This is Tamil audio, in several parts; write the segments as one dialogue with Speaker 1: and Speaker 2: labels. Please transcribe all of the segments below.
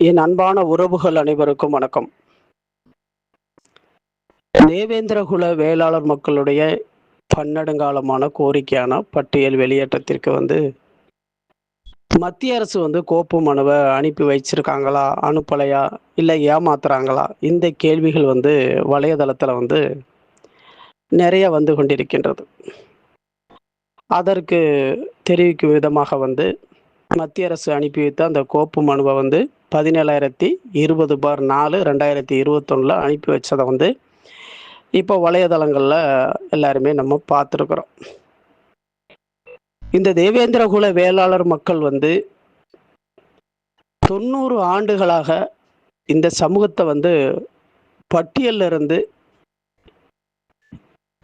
Speaker 1: என் அன்பான உறவுகள் அனைவருக்கும் வணக்கம். தேவேந்திரகுல வேளாளர் மக்களுடைய பன்னெடுங்காலமான கோரிக்கையான பட்டியல் வெளியேற்றத்திற்கு வந்து மத்திய அரசு வந்து கோப்பு மனுவை அனுப்பி வச்சிருக்காங்களா அனுப்பலையா இல்லை ஏமாத்துறாங்களா? இந்த கேள்விகள் வந்து வலைதளத்தில் வந்து நிறைய வந்து கொண்டிருக்கின்றது. அதற்கு தெரிவிக்கும் விதமாக வந்து மத்திய அரசு அனுப்பி வைத்த அந்த கோப்பு மனுவை வந்து பதினேழாயிரத்தி இருபது பார் நாலு ரெண்டாயிரத்தி இருபத்தொன்னில் அனுப்பி வச்சதை வந்து இப்போ வலைதளங்களில் எல்லாருமே நம்ம பார்த்துருக்குறோம். இந்த தேவேந்திரகுல வேளாளர் மக்கள் வந்து தொண்ணூறு ஆண்டுகளாக இந்த சமூகத்தை வந்து பட்டியலில் இருந்து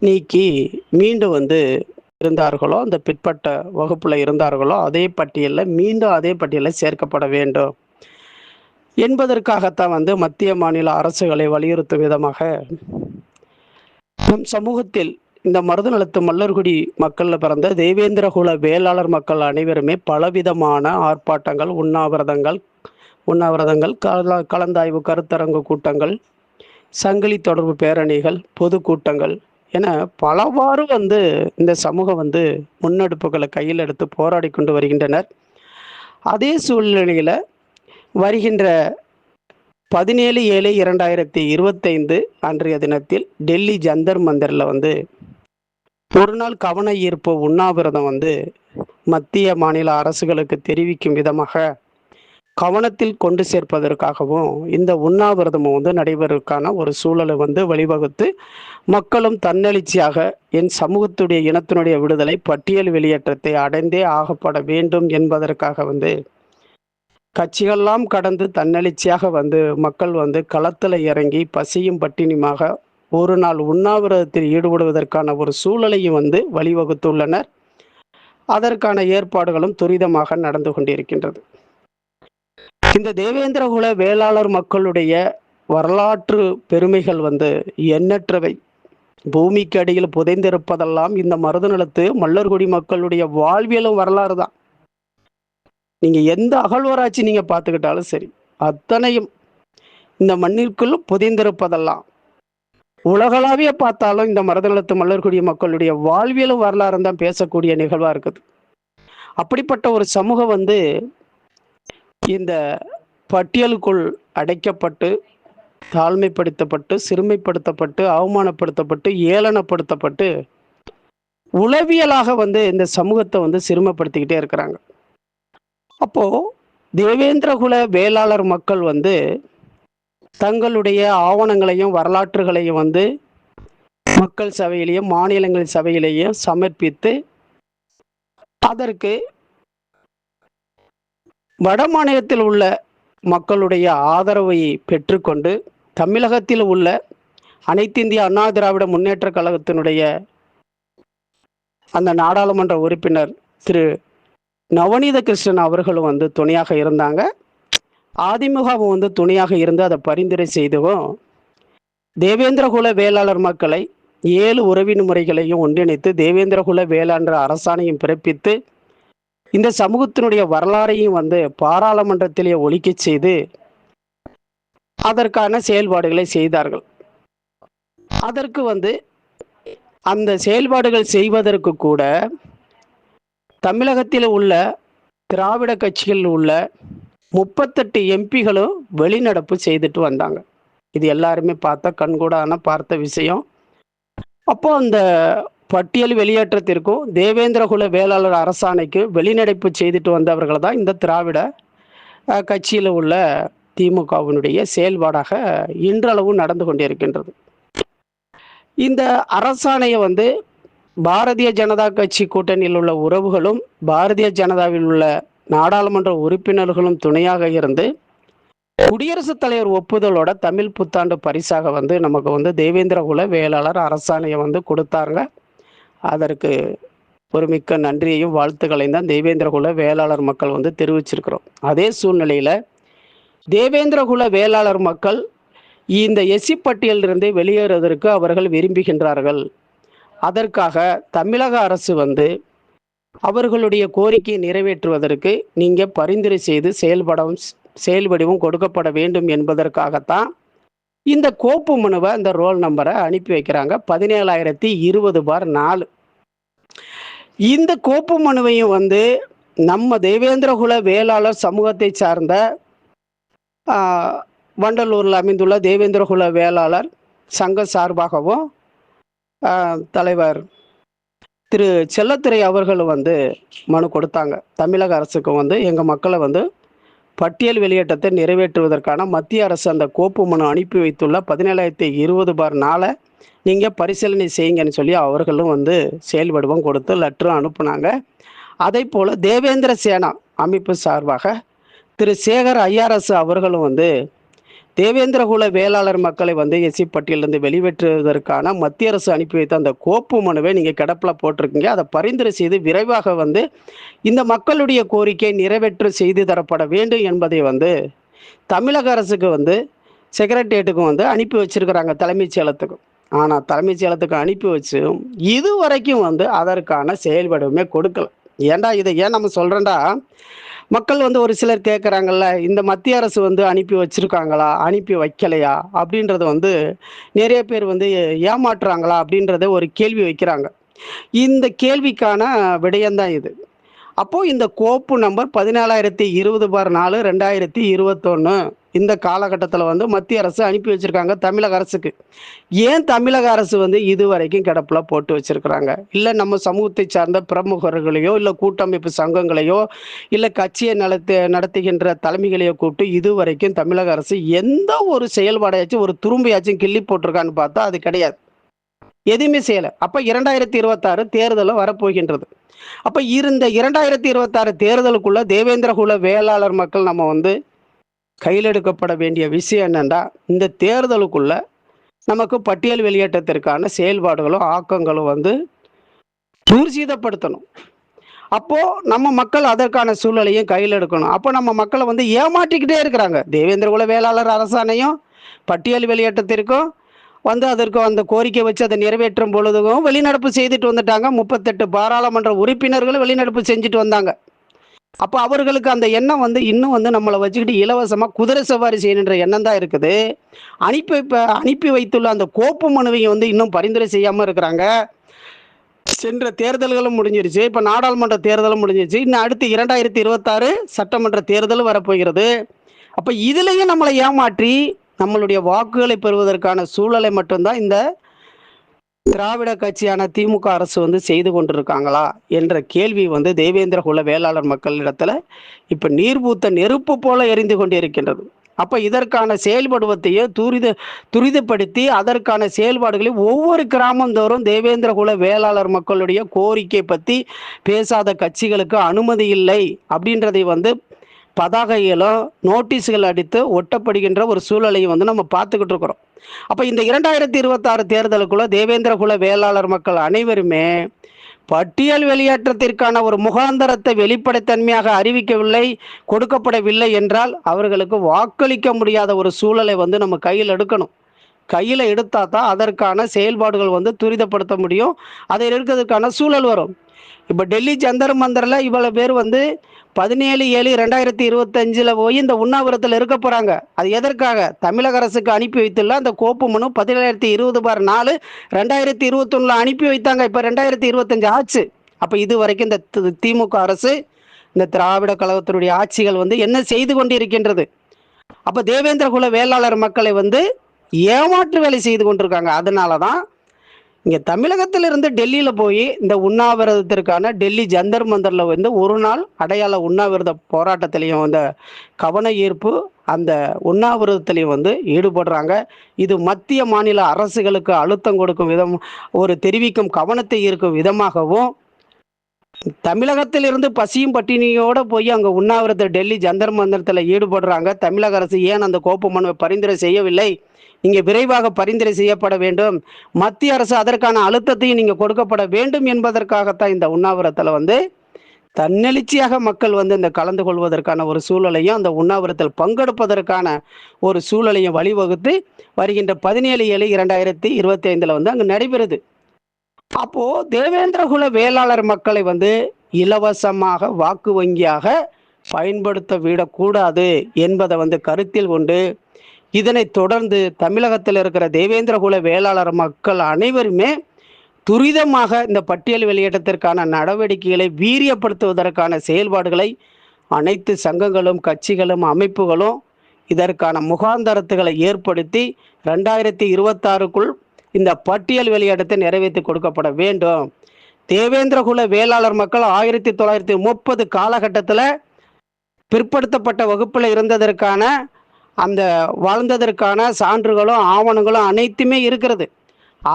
Speaker 1: நீக்கி மீண்டும் வந்து இருந்தார்களோ அந்த பிற்பட்ட வகுப்பில் இருந்தார்களோ அதே பட்டியலில் மீண்டும் அதே பட்டியலில் சேர்க்கப்பட வேண்டும். என்பதற்காகத்தான் வந்து மத்திய மாநில அரசுகளை வலியுறுத்தும் விதமாக நம் சமூகத்தில் இந்த மருதநலத்து மல்லர்குடி மக்களில் பிறந்த தேவேந்திரகுல வேளாளர் மக்கள் அனைவருமே பலவிதமான ஆர்ப்பாட்டங்கள் உண்ணாவிரதங்கள் உண்ணாவிரதங்கள் கல கலந்தாய்வு கருத்தரங்கு கூட்டங்கள் சங்கிலி தொடர்பு பேரணிகள் பொதுக்கூட்டங்கள் என பலவாறு வந்து இந்த சமூகம் வந்து முன்னெடுப்புகளை கையில் எடுத்து போராடி கொண்டு வருகின்றனர். அதே சூழ்நிலையில் வருகின்ற பதினேழு ஏழு இரண்டாயிரத்தி இருபத்தைந்து அன்றைய தினத்தில் டெல்லி ஜந்தர் மந்தரில் வந்து ஒரு நாள் கவன ஈர்ப்பு உண்ணாவிரதம் வந்து மத்திய மாநில அரசுகளுக்கு தெரிவிக்கும் விதமாக கவனத்தில் கொண்டு சேர்ப்பதற்காகவும் இந்த உண்ணாவிரதமும் வந்து நடைபெறுவதற்கான ஒரு சூழலை வந்து வழிவகுத்து மக்களும் தன்னெழுச்சியாக என் சமூகத்துடைய இனத்தினுடைய விடுதலை பட்டியல் வெளியேற்றத்தை அடைந்தே ஆகப்பட வேண்டும் என்பதற்காக வந்து கட்சிகள்லாம் கடந்து தன்னெழுச்சியாக வந்து மக்கள் வந்து களத்தில் இறங்கி பசியும் பட்டினியுமாக ஒரு நாள் உண்ணாவிரதத்தில் ஈடுபடுவதற்கான ஒரு சூழலையும் வந்து வழிவகுத்துள்ளனர். அதற்கான ஏற்பாடுகளும் துரிதமாக நடந்து கொண்டிருக்கின்றது. இந்த தேவேந்திரகுல வேளாளர் மக்களுடைய வரலாற்று பெருமைகள் வந்து எண்ணற்றவை. பூமிக்கு அடியில் புதைந்திருப்பதெல்லாம் இந்த மருதநிலத்து மல்லர்குடி மக்களுடைய வாழ்வியலும் வரலாறு தான். நீங்க எந்த அகழ்வராட்சி நீங்க பார்த்துக்கிட்டாலும் சரி அத்தனையும் இந்த மண்ணிற்குள் புதைந்திருப்பதெல்லாம். உலகளாவிய பார்த்தாலும் இந்த மருதநிலத்து மல்லர்குடி மக்களுடைய வாழ்வியலும் வரலாறு தான் பேசக்கூடிய நிகழ்வா இருக்குது. அப்படிப்பட்ட ஒரு சமூகம் வந்து இந்த பட்டியலுக்குள் அடைக்கப்பட்டு தாழ்மைப்படுத்தப்பட்டு சிறுமைப்படுத்தப்பட்டு அவமானப்படுத்தப்பட்டு ஏளனப்படுத்தப்பட்டு உளவியலாக வந்து இந்த சமூகத்தை வந்து சிறுமப்படுத்திக்கிட்டே இருக்கிறாங்க. அப்போ தேவேந்திரகுல வேளாளர் மக்கள் வந்து தங்களுடைய ஆவணங்களையும் வரலாற்றுகளையும் வந்து மக்கள் சபையிலையும் மாநிலங்கள் சபையிலையும் சமர்ப்பித்து அதற்கு வட மாநிலத்தில் உள்ள மக்களுடைய ஆதரவை பெற்றுக்கொண்டு தமிழகத்தில் உள்ள அனைத்து இந்திய அண்ணா திராவிட முன்னேற்ற கழகத்தினுடைய அந்த நாடாளுமன்ற உறுப்பினர் திரு நவநீத கிருஷ்ணன் அவர்களும் வந்து துணையாக இருந்தாங்க. அதிமுகவும் வந்து துணையாக இருந்து அதை பரிந்துரை செய்தவும் தேவேந்திரகுல வேளாளர் மக்களை ஏழு உறவின் முறைகளையும் ஒன்றிணைத்து தேவேந்திரகுல வேளாண்ட அரசாணையும் பிறப்பித்து இந்த சமூகத்தினுடைய வரலாறையும் வந்து பாராளுமன்றத்திலே ஒழிக்க செய்து அதற்கான செயல்பாடுகளை செய்தார்கள். அதற்கு வந்து அந்த செயல்பாடுகள் செய்வதற்கு கூட தமிழகத்தில் உள்ள திராவிட கட்சிகளில் உள்ள முப்பத்தெட்டு எம்பிகளும் வெளிநடப்பு செய்துட்டு வந்தாங்க. இது எல்லாருமே பார்த்த கண்கூடான பார்த்த விஷயம். அப்போ அந்த பட்டியல் வெளியேற்றத்திற்கும் தேவேந்திரகுல வேளாளர் அரசாணைக்கு வெளிநடப்பு செய்துட்டு வந்தவர்கள் தான் இந்த திராவிட கட்சியில் உள்ள திமுகவினுடைய செயல்பாடாக இன்றளவும் நடந்து கொண்டிருக்கின்றது. இந்த அரசாணையை வந்து பாரதிய ஜனதா கட்சி கூட்டணியில் உள்ள உறவுகளும் பாரதிய ஜனதாவில் உள்ள நாடாளுமன்ற உறுப்பினர்களும் துணையாக இருந்து குடியரசுத் தலைவர் ஒப்புதலோட தமிழ் புத்தாண்டு பரிசாக வந்து நமக்கு வந்து தேவேந்திரகுல வேளாளர் அரசாணையை வந்து கொடுத்தாங்க அதற்கு ஒரு மிக்க நன்றியையும் வாழ்த்துக்களையும் தான் தேவேந்திரகுல வேளாளர் மக்கள் வந்து தெரிவிச்சிருக்கிறோம். அதே சூழ்நிலையில் தேவேந்திரகுல வேளாளர் மக்கள் இந்த எஸ்சி பட்டியலிருந்து வெளியேறுவதற்கு அவர்கள் விரும்புகின்றார்கள். அதற்காக தமிழக அரசு வந்து அவர்களுடைய கோரிக்கையை நிறைவேற்றுவதற்கு நீங்கள் பரிந்துரை செய்து செயல்படவும் செயல்படிவும் கொடுக்கப்பட வேண்டும் என்பதற்காகத்தான் இந்த கோப்பு மனுவை இந்த ரோல் நம்பரை அனுப்பி வைக்கிறாங்க. பதினேழாயிரத்தி இருபது பார் நாலு. இந்த கோப்பு மனுவையும் வந்து நம்ம தேவேந்திரகுல வேளாளர் சமூகத்தை சார்ந்த வண்டலூரில் அமைந்துள்ள தேவேந்திரகுல வேளாளர் சங்க சார்பாகவும் தலைவர் திரு செல்லத்துறை அவர்கள் வந்து மனு கொடுத்தாங்க. தமிழக அரசுக்கு வந்து எங்கள் மக்களை வந்து பட்டியல் வெளியேற்றத்தை நிறைவேற்றுவதற்கான மத்திய அரசு அந்த கோப்பு மனு அனுப்பி வைத்துள்ள பதினேழாயிரத்தி இருபது பார் நாளை நீங்கள் பரிசீலனை செய்யுங்கன்னு சொல்லி அவர்களும் வந்து செயல்படுவோம் கொடுத்து லெட்டரும் அனுப்புனாங்க. அதே போல் தேவேந்திர சேனா அமைப்பு சார்பாக திரு சேகர் ஐஆர்எஸ் அவர்களும் வந்து தேவேந்திரகுல வேளாளர் மக்களை வந்து எஸ்சி பட்டியலிருந்து வெளியேற்றுவதற்கான மத்திய அரசு அனுப்பி வைத்த அந்த கோப்பு மனுவை நீங்கள் கிடப்பில் போட்டிருக்கீங்க. அதை பரிந்துரை செய்து விரைவாக வந்து இந்த மக்களுடைய கோரிக்கை நிறைவேற்று செய்து தரப்பட வேண்டும் என்பதை வந்து தமிழக அரசுக்கு வந்து செக்ரட்டேரியட்டுக்கும் வந்து அனுப்பி வச்சிருக்கிறாங்க தலைமைச் செயலத்துக்கும் ஆனால் தலைமைச் செயலத்துக்கு அனுப்பி வச்சு இது வரைக்கும் வந்து அதற்கான செயல்படுமே கொடுக்கல. ஏன்டா இதை ஏன் நம்ம சொல்கிறேன்டா மக்கள் வந்து ஒரு சிலர் கேட்குறாங்கல்ல இந்த மத்திய அரசு வந்து அனுப்பி வச்சுருக்காங்களா? அனுப்பி வைக்கலையா? அப்படின்றத வந்து நிறைய பேர் வந்து ஏமாற்றுறாங்களா? அப்படின்றத ஒரு கேள்வி வைக்கிறாங்க. இந்த கேள்விக்கான விடயம்தான் இது. அப்போது இந்த கோப்பு நம்பர் பதினாலாயிரத்தி இருபது பார் நாலு ரெண்டாயிரத்தி இருபத்தொன்று இந்த காலகட்டத்தில் வந்து மத்திய அரசு அனுப்பி வச்சுருக்காங்க தமிழக அரசுக்கு. ஏன் தமிழக அரசு வந்து இது வரைக்கும் கிடப்பில் போட்டு வச்சுருக்குறாங்க? இல்லை நம்ம சமூகத்தை சார்ந்த பிரமுகர்களையோ இல்லை கூட்டமைப்பு சங்கங்களையோ இல்லை கட்சியை நடத்தி நடத்துகின்ற தலைமைகளையோ கூப்பிட்டு இது வரைக்கும் தமிழக அரசு எந்த ஒரு செயல்பாடையாச்சும் ஒரு துரும்பையாச்சும் கிள்ளி போட்டிருக்கான்னு பார்த்தா அது கிடையாது. எதுவுமே செய்யலை. அப்போ இரண்டாயிரத்தி இருபத்தாறு தேர்தலும் வரப்போகின்றது. அப்போ இருந்த இரண்டாயிரத்தி இருபத்தாறு தேர்தலுக்குள்ள தேவேந்திரகுல வேளாளர் மக்கள் நம்ம வந்து கையில் எடுக்கப்பட வேண்டிய விஷயம் என்னென்னா இந்த தேர்தலுக்குள்ள நமக்கு பட்டியல் வெளியேற்றத்திற்கான செயல்பாடுகளும் ஆக்கங்களும் வந்து தூர்ஜீதப்படுத்தணும் அப்போது நம்ம மக்கள் அதற்கான சூழலையும் கையில் எடுக்கணும் அப்போ நம்ம மக்களை வந்து ஏமாற்றிக்கிட்டே இருக்கிறாங்க. தேவேந்திரகுல வேளாளர் அரசாணையும் பட்டியல் வெளியேற்றத்திற்கும் வந்து அதற்கு அந்த கோரிக்கை வச்சு அதை நிறைவேற்றும் பொழுதும் வெளிநடப்பு செய்துட்டு வந்துட்டாங்க. முப்பத்தெட்டு பாராளுமன்ற உறுப்பினர்களும் வெளிநடப்பு செஞ்சுட்டு வந்தாங்க. அப்போ அவர்களுக்கு அந்த எண்ணம் வந்து இன்னும் வந்து நம்மளை வச்சுக்கிட்டு இலவசமாக குதிரை சவாரி செய்யணுன்ற எண்ணம் தான் இருக்குது. அனுப்பி இப்போ அனுப்பி வைத்துள்ள அந்த கோப்பு மனுவையும் வந்து இன்னும் பரிந்துரை செய்யாமல் இருக்கிறாங்க. சென்ற தேர்தல்களும் முடிஞ்சிருச்சு. இப்போ நாடாளுமன்ற தேர்தலும் முடிஞ்சிருச்சு. இன்னும் அடுத்து இரண்டாயிரத்தி இருபத்தாறு சட்டமன்ற தேர்தலும் வரப்போகிறது. அப்போ இதுலேயும் நம்மளை ஏமாற்றி நம்மளுடைய வாக்குகளை பெறுவதற்கான சூழலை மட்டும்தான் இந்த திராவிட கட்சியான திமுக அரசு வந்து செய்து கொண்டிருக்காங்களா என்ற கேள்வி வந்து தேவேந்திர குல வேளாளர் மக்களிடத்துல இப்போ நீர் பூத்த நெருப்பு போல எரிந்து கொண்டிருக்கின்றது. அப்போ இதற்கான செயல்படுவத்தையும் துரித துரிதப்படுத்தி அதற்கான செயல்பாடுகளை ஒவ்வொரு கிராமந்தோறும் தேவேந்திர குல வேளாளர் மக்களுடைய கோரிக்கை பற்றி பேசாத கட்சிகளுக்கு அனுமதி இல்லை அப்படின்றதை வந்து பதாகைகளோ நோட்டீஸ்கள் அடித்து ஒட்டப்படுகின்ற ஒரு சூழலையும் வந்து நம்ம பார்த்துக்கிட்டு இருக்கிறோம். அப்போ இந்த இரண்டாயிரத்தி இருபத்தாறு தேர்தலுக்குள்ள தேவேந்திர குல வேளாளர் மக்கள் அனைவருமே பட்டியல் வெளியேற்றத்திற்கான ஒரு முகாந்தரத்தை வெளிப்படைத்தன்மையாக அறிவிக்கவில்லை கொடுக்கப்படவில்லை என்றால் அவர்களுக்கு வாக்களிக்க முடியாத ஒரு சூழலை வந்து நம்ம கையில் எடுக்கணும். கையில் எடுத்தா தான் அதற்கான செயல்பாடுகள் வந்து துரிதப்படுத்த முடியும். அதில் இருக்கிறதுக்கான சூழல் வரும். இப்போ டெல்லி ஜந்தர் மந்தரில் இவ்வளோ பேர் வந்து பதினேழு ஏழு ரெண்டாயிரத்தி இருபத்தஞ்சில் போய் இந்த உண்ணாவிரத்தில் இருக்க போகிறாங்க அது எதற்காக? தமிழக அரசுக்கு அனுப்பி வைத்துள்ள அந்த கோப்பு மனு பதினேழாயிரத்தி இருபது பார் நாலு ரெண்டாயிரத்தி இருபத்தொன்னில் அனுப்பி வைத்தாங்க. இப்போ ரெண்டாயிரத்தி இருபத்தஞ்சு ஆச்சு. அப்போ இது வரைக்கும் இந்த தி- திமுக அரசு இந்த திராவிட கழகத்தினுடைய ஆட்சிகள் வந்து என்ன செய்து கொண்டிருக்கின்றது? அப்போ தேவேந்திர குல வேளாளர் மக்களை வந்து ஏமாற்று வேலை செய்து கொண்டிருக்காங்க. அதனால தான் இங்கே தமிழகத்திலிருந்து டெல்லியில் போய் இந்த உண்ணாவிரதத்திற்கான டெல்லி ஜந்தர் மந்தரில் வந்து ஒரு நாள் அடையாள உண்ணாவிரத போராட்டத்திலையும் அந்த கவன ஈர்ப்பு அந்த உண்ணாவிரதத்திலையும் வந்து ஈடுபடுறாங்க. இது மத்திய மாநில அரசுகளுக்கு அழுத்தம் கொடுக்கும் விதம் ஒரு தெரிவிக்கும் கவனத்தை ஈர்க்கும் விதமாகவும் தமிழகத்திலிருந்து பசியும் பட்டினியோட போய் அங்கே உண்ணாவிரத டெல்லி ஜந்தர் மந்தரத்தில் ஈடுபடுறாங்க. தமிழக அரசு ஏன் அந்த கோப்பு மனுவை பரிந்துரை செய்யவில்லை? இங்கே விரைவாக பரிந்துரை செய்யப்பட வேண்டும். மத்திய அரசு அதற்கான அழுத்தத்தையும் நீங்கள் கொடுக்கப்பட வேண்டும் என்பதற்காகத்தான் இந்த உண்ணாவிரத்தில் வந்து தன்னெழுச்சியாக மக்கள் வந்து இந்த கலந்து கொள்வதற்கான ஒரு சூழலையும் அந்த உண்ணாவிரத்தில் பங்கெடுப்பதற்கான ஒரு சூழலையும் வழிவகுத்து வருகின்ற பதினேழு ஏழு இரண்டாயிரத்தி இருபத்தி ஐந்தில் வந்து அங்கே நடைபெறுது. அப்போ தேவேந்திரகுல வேளாளர் மக்களை வந்து இலவசமாக வாக்கு வங்கியாக பயன்படுத்த விடக்கூடாது என்பதை வந்து கருத்தில் கொண்டு இதனை தொடர்ந்து தமிழகத்தில் இருக்கிற தேவேந்திரகுல வேளாளர் மக்கள் அனைவருமே துரிதமாக இந்த பட்டியல் வெளியேற்றத்திற்கான நடவடிக்கைகளை வீரியப்படுத்துவதற்கான செயல்பாடுகளை அனைத்து சங்கங்களும் கட்சிகளும் அமைப்புகளும் இதற்கான முகாந்தரத்துகளை ஏற்படுத்தி ரெண்டாயிரத்தி இருபத்தாறுக்குள் இந்த பட்டியல் வெளியிடத்தை நிறைவேற்றி கொடுக்கப்பட வேண்டும். தேவேந்திரகுல வேளாளர் மக்கள் ஆயிரத்தி தொள்ளாயிரத்தி முப்பது காலகட்டத்தில் பிற்படுத்தப்பட்ட வகுப்பில் இருந்ததற்கான அந்த வாழ்ந்ததற்கான சான்றுகளும் ஆவணங்களும் அனைத்துமே இருக்கிறது.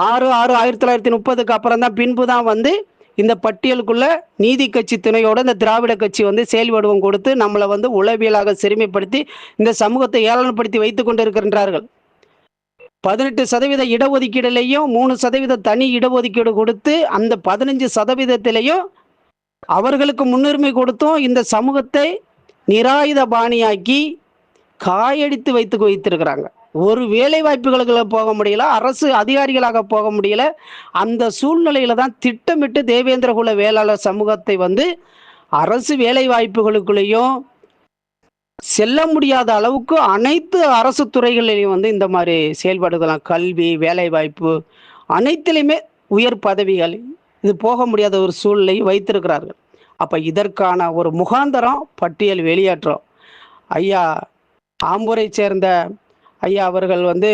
Speaker 1: ஆறு ஆறு ஆயிரத்தி தொள்ளாயிரத்தி முப்பதுக்கு அப்புறம் தான் பின்பு தான் வந்து இந்த பட்டியலுக்குள்ள நீதி கட்சி துணையோட இந்த திராவிட கட்சி வந்து செயல்படுவம் கொடுத்து நம்மளை வந்து உளவியலாக சிறுமைப்படுத்தி இந்த சமூகத்தை ஏளனப்படுத்தி வைத்து கொண்டிருக்கின்றார்கள். பதினெட்டு சதவீத இடஒதுக்கீடுலையும் மூணு சதவீத தனி இடஒதுக்கீடு கொடுத்து அந்த பதினஞ்சு சதவீதத்திலையும் அவர்களுக்கு முன்னுரிமை கொடுத்தும் இந்த சமூகத்தை நிராயுத பாணியாக்கி காயடித்து வைத்து வைத்திருக்கிறாங்க. ஒரு வேலை வாய்ப்புகளுக்கு போக முடியல அரசு அதிகாரிகளாக போக முடியல அந்த சூழ்நிலையில தான் திட்டமிட்டு தேவேந்திரகுல வேளாளர் சமூகத்தை வந்து அரசு வேலை வாய்ப்புகளுக்குள்ளேயும் செல்ல முடியாத அளவுக்கு அனைத்து அரசு துறைகளிலையும் வந்து இந்த மாதிரி செயல்பாடுகளாம் கல்வி வேலைவாய்ப்பு அனைத்திலையுமே உயர் பதவிகள் இது போக முடியாத ஒரு சூழ்நிலை வைத்திருக்கிறார்கள். அப்போ இதற்கான ஒரு முகாந்தரம் பட்டியல் வெளியேற்றம். ஐயா ஆம்பூரை சேர்ந்த ஐயா அவர்கள் வந்து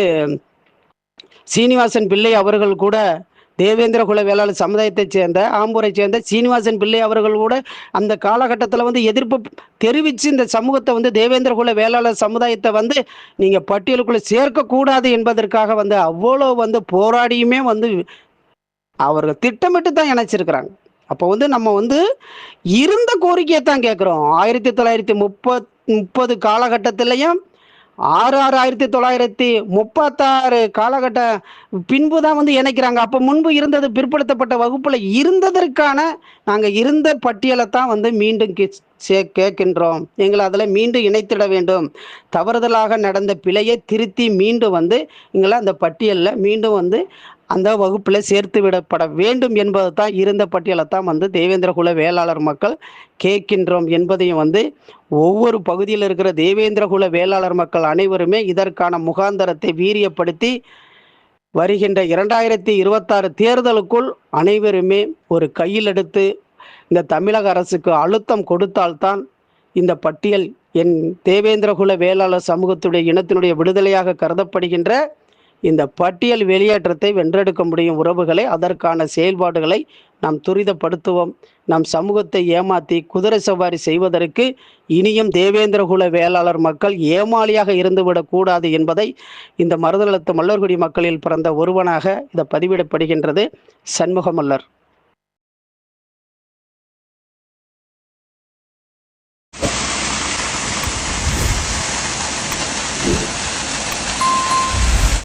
Speaker 1: சீனிவாசன் பிள்ளை அவர்கள் கூட தேவேந்திர குல வேளாளர் சமுதாயத்தைச் சேர்ந்த ஆம்பூரை சேர்ந்த சீனிவாசன் பிள்ளை அவர்கள் கூட அந்த காலகட்டத்தில் வந்து எதிர்ப்பு தெரிவித்து இந்த சமூகத்தை வந்து தேவேந்திர குல வேளாளர் சமுதாயத்தை வந்து நீங்கள் பட்டியலுக்குள்ளே சேர்க்கக்கூடாது என்பதற்காக வந்து அவ்வளோ வந்து போராடியுமே வந்து அவர்கள் திட்டமிட்டு தான் இணைச்சிருக்கிறாங்க. அப்போ வந்து நம்ம வந்து இருந்த கோரிக்கையை தான் கேட்குறோம் ஆயிரத்தி தொள்ளாயிரத்தி முப்பத் முப்பது காலகட்டத்திலையும் ஆறு ஆறு ஆயிரத்தி தொள்ளாயிரத்தி முப்பத்தாறு காலகட்ட பின்பு தான் வந்து இணைக்கிறாங்க. அப்போ முன்பு இருந்தது பிற்படுத்தப்பட்ட வகுப்பில் இருந்ததற்கான நாங்கள் இருந்த பட்டியலை தான் வந்து மீண்டும் கே சே கேட்கின்றோம். எங்களை அதில் மீண்டும் இணைத்திட வேண்டும். தவறுதலாக நடந்த பிழையை திருத்தி மீண்டும் வந்து எங்களை அந்த பட்டியலில் மீண்டும் வந்து அந்த வகுப்பில் சேர்த்து விடப்பட வேண்டும் என்பது தான் இருந்த பட்டியலை தான் வந்து தேவேந்திரகுல வேளாளர் மக்கள் கேட்கின்றோம் என்பதையும் வந்து ஒவ்வொரு பகுதியில் இருக்கிற தேவேந்திரகுல வேளாளர் மக்கள் அனைவருமே இதற்கான முகாந்தரத்தை வீரியப்படுத்தி வருகின்ற இரண்டாயிரத்தி இருபத்தாறு தேர்தலுக்குள் அனைவருமே ஒரு கையில் எடுத்து இந்த தமிழக அரசுக்கு அழுத்தம் கொடுத்தால்தான் இந்த பட்டியல் என் தேவேந்திரகுல வேளாளர் சமூகத்துடைய இனத்தினுடைய விடுதலையாக கருதப்படுகின்ற இந்த பட்டியல் வெளியேற்றத்தை வென்றெடுக்க முடியும் உறவுகளை அதற்கான செயல்பாடுகளை நாம் துரிதப்படுத்துவோம். நம் சமூகத்தை ஏமாற்றி குதிரை சவாரி செய்வதற்கு இனியும் தேவேந்திரகுல வேளாளர் மக்கள் ஏமாளியாக இருந்துவிடக் கூடாது என்பதை இந்த மருதநலத்து மல்லர்குடி மக்களில் பிறந்த ஒருவனாக இதை பதிவிடப்படுகின்றது சண்முகமல்லர்.